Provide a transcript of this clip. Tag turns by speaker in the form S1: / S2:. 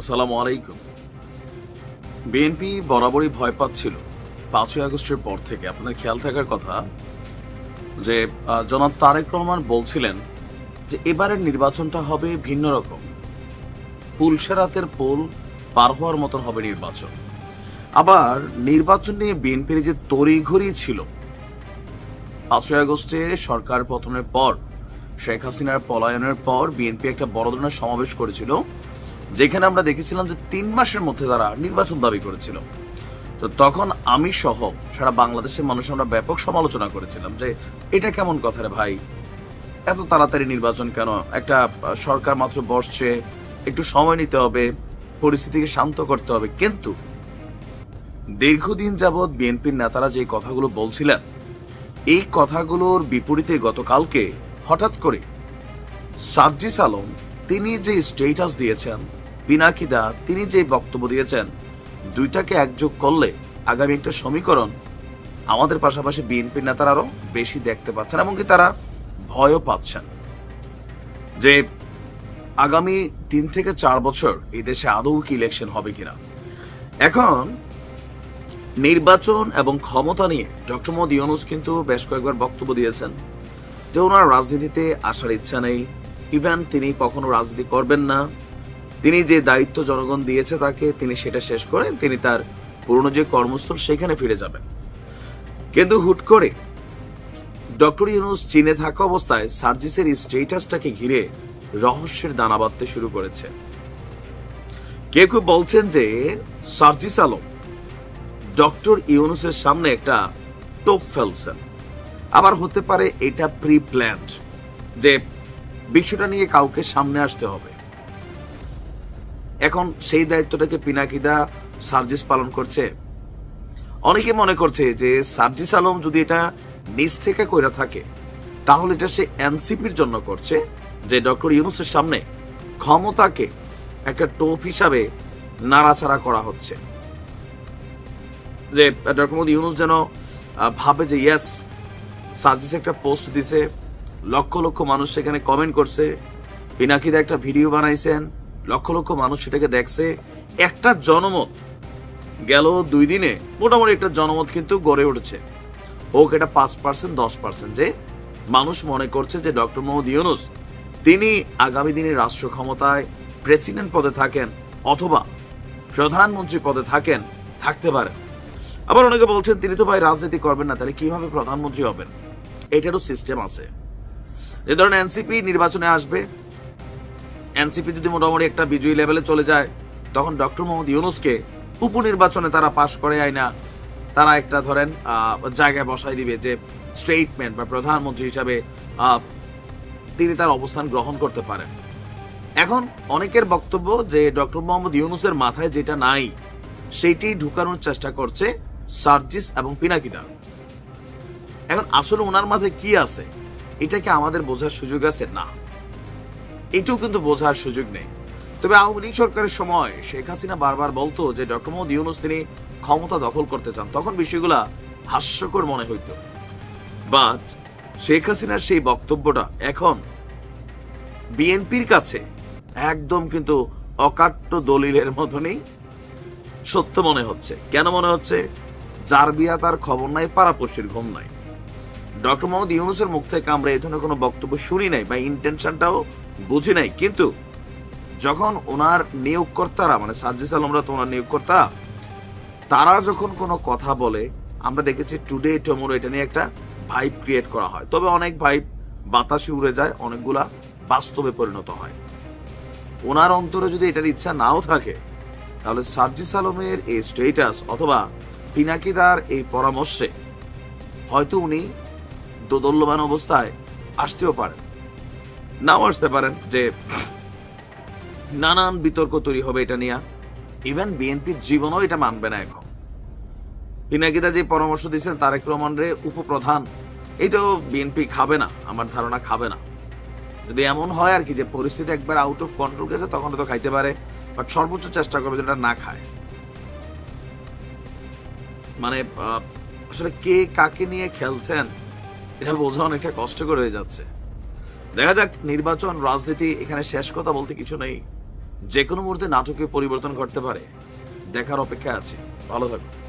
S1: আসসালামু আলাইকুম। বিএনপি বরাবরই ভয় পাচ্ছিল। পাঁচই আগস্টের পর থেকে। আপনাদের খেয়াল থাকার কথা যে জনাব তারেক রহমান বলছিলেন যে, এবারের নির্বাচনটা হবে ভিন্ন রকম। পুলসেরাতের পোল পার হওয়ার মতন হবে নির্বাচন। আবার নির্বাচন নিয়ে বিএনপির যে তড়িঘড়ি ছিল, পাঁচই আগস্টে সরকার পতনের পর, শেখ হাসিনার পলায়নের পর বিএনপি একটা বড় ধরনের সমাবেশ করেছিল। যেখানে আমরা দেখেছিলাম যে তিন মাসের মধ্যে তারা নির্বাচন দাবি করেছিল। তো তখন আমি সহ সারা বাংলাদেশের মানুষ আমরা ব্যাপক সমালোচনা করেছিলাম যে, এটা কেমন কথা রে ভাই? এত তাড়াতাড়ি নির্বাচন কেন? একটা সরকার মাত্র বসছে, একটু সময় নিতে হবে, পরিস্থিতিকে শান্ত করতে হবে। কিন্তু দীর্ঘদিন যাবৎ বিএনপির নেতারা যে কথাগুলো বলছিলেন, এই কথাগুলোর বিপরীতে গতকালকে হঠাৎ করে সার্জিস আলম তিনি যে স্টেটাস দিয়েছেন পিনাকিদা তিনি যে বক্তব্য দিয়েছেন, দুইটাকে একযোগ করলে আগামী একটা সমীকরণ আমাদের পাশাপাশি বিএনপি নেতারা আরও বেশি দেখতে পাচ্ছেন এমনকি তারা ভয়ও পাচ্ছেন। যে আগামী তিন থেকে চার বছর এই দেশে আদৌ কি ইলেকশন হবে কিনা। এখন নির্বাচন এবং ক্ষমতা নিয়ে ডক্টর মোহাম্মদ ইউনুস কিন্তু বেশ কয়েকবার বক্তব্য দিয়েছেন যে ওনার রাজনীতিতে আসার ইচ্ছা নেই। ইভেন তিনি কখনো রাজনীতি করবেন না। তিনি যে দায়িত্ব জনগণ দিয়েছে তাকে তিনি সেটা শেষ করে তিনি তার পুরনো যে কর্মস্থল সেখানে ফিরে যাবেন। কিন্তু হুট করে ডক্টর ইউনুস চীনে থাকা অবস্থায় সার্জিসের স্টেটাসটাকে ঘিরে রহস্যের দানা বাঁধতে শুরু করেছে। কেউ কেউ বলছেন যে সার্জিস আলম ডক্টর ইউনুসের সামনে একটা টোপ ফেলছেন। আবার হতে পারে এটা প্রি প্ল্যান্ড যে বিষয়টা নিয়ে কাউকে সামনে আসতে হবে। এখন সেই দায়িত্বটাকে পিনাকিদা সার্জিস পালন করছে। অনেকে মনে করছে যে সার্জিস আলম যদি এটা নিজ থেকে কইরা থাকে, তাহলে এটা সে এনসিপির জন্য করছে, যে ডক্টর ইউনুসের সামনে ক্ষমতাকে একটা টোপ হিসাবে নাড়াচাড়া করা হচ্ছে। যে ডক্টর মোদী ইউনুস যেন ভাবে যে ইয়েস সার্জিস একটা পোস্ট দিছে, লক্ষ লক্ষ মানুষ সেখানে কমেন্ট করছে, পিনাকিদা একটা ভিডিও বানাইছেন লক্ষ লক্ষ মানুষ সেটাকে দেখছে। একটা জনমত গেল দুই দিনে, মোটামুটি একটা জনমত কিন্তু গড়ে উঠেছে। হোক এটা পাঁচ পার্সেন্ট দশ পার্সেন্ট যে মানুষ মনে করছে যে ডক্টর মোহাম্মদ ইউনুস, তিনি আগামী দিনে রাষ্ট্র ক্ষমতায় প্রেসিডেন্ট পদে থাকেন অথবা প্রধানমন্ত্রী পদে থাকেন, থাকতে পারেন আবার অনেকে বলছেন, তিনি তো ভাই রাজনীতি করবেন না, তাহলে কীভাবে প্রধানমন্ত্রী হবেন? এটারও সিস্টেম আছে। যে ধরেন এনসিপি নির্বাচনে আসবে এনসিপি যদি মোটামুটি একটা বিজয়ী লেভেলে চলে যায়, তখন ডক্টর মোহাম্মদ ইউনুসকে উপনির্বাচনে তারা পাশ করে আয়না তারা একটা ধরেন জায়গায় বসাই দিবে যে স্টেটমেন্ট বা প্রধানমন্ত্রী হিসাবে তিনি তার অবস্থান গ্রহণ করতে পারেন। এখন অনেকের বক্তব্য যে ডক্টর মোহাম্মদ ইউনুসের মাথায় যেটা নাই সেইটি ঢুকানোর চেষ্টা করছে সার্জিস এবং পিনাকিদা। এখন আসলে ওনার মাথায় কি আছে এটাকে আমাদের বোঝার সুযোগ আছে? না। এটাও কিন্তু বোঝার সুযোগ নেই। তবে আওয়ামী লীগ সরকারের সময় শেখ হাসিনা বারবার বলতো যে ডক্টর মোহাম্মদ ইউনুস তিনি ক্ষমতা দখল করতে চান। তখন বিষয়গুলা হাস্যকর মনে হইত। বাট শেখ হাসিনার সেই বক্তব্যটা এখন বিএনপির কাছে একদম কিন্তু অকাট্য দলিলের মতনই সত্য মনে হচ্ছে। কেন মনে হচ্ছে? যার বিয়া তার খবর নাই পাড়াপড়শির ঘুম নাই। ডক্টর মোহাম্মদ ইউনুসের মুখ থেকে আমরা এই ধরনের কোনো বক্তব্য শুনি নাই বা ইন্টেনশনটাও বুঝি নাই। কিন্তু যখন ওনার নিয়োগকর্তারা মানে সার্জিস আলমরা তো ওনার নিয়োগকর্তা, তারা যখন কোনো কথা বলে, আমরা দেখেছি টুডে টমোরো এটা নিয়ে একটা ভাইব ক্রিয়েট করা হয়। তবে অনেক ভাইব বাতাসে উড়ে যায়, অনেকগুলা বাস্তবে পরিণত হয়। ওনার অন্তরে যদি এটার ইচ্ছা নাও থাকে, তাহলে সার্জিস আলমের এই স্টেটাস অথবা পিনাকিদার এই পরামর্শে হয়তো উনি দোদল্যমান অবস্থায় আসতেও পারেন। নাও আসতে পারেন যে নানান বিতর্ক তৈরি হবে এটা নিয়ে। ইভেন বিএনপির জীবনও এটা মানবে না এখন। পিনাকিদা যে পরামর্শ দিয়েছেন, তারেক রহমান রে উপপ্রধান, এটাও বিএনপি খাবে না, আমার ধারণা খাবে না। যদি এমন হয় আর কি যে পরিস্থিতি একবার আউট অফ কন্ট্রোল গেছে, তখন তো খাইতে পারে বাট সর্বোচ্চ চেষ্টা করবে যেটা না খায়। মানে আসলে কে কাকে নিয়ে খেলছেন এটা বোঝা অনেকটা কষ্টকর হয়ে যাচ্ছে। দেখা যাক, নির্বাচন, রাজনীতি, এখানে শেষ কথা বলতে কিছু নেই। যে কোনো মুহূর্তে নাটকে পরিবর্তন ঘটতে পারে। দেখার অপেক্ষা আছে। ভালো থাকুন।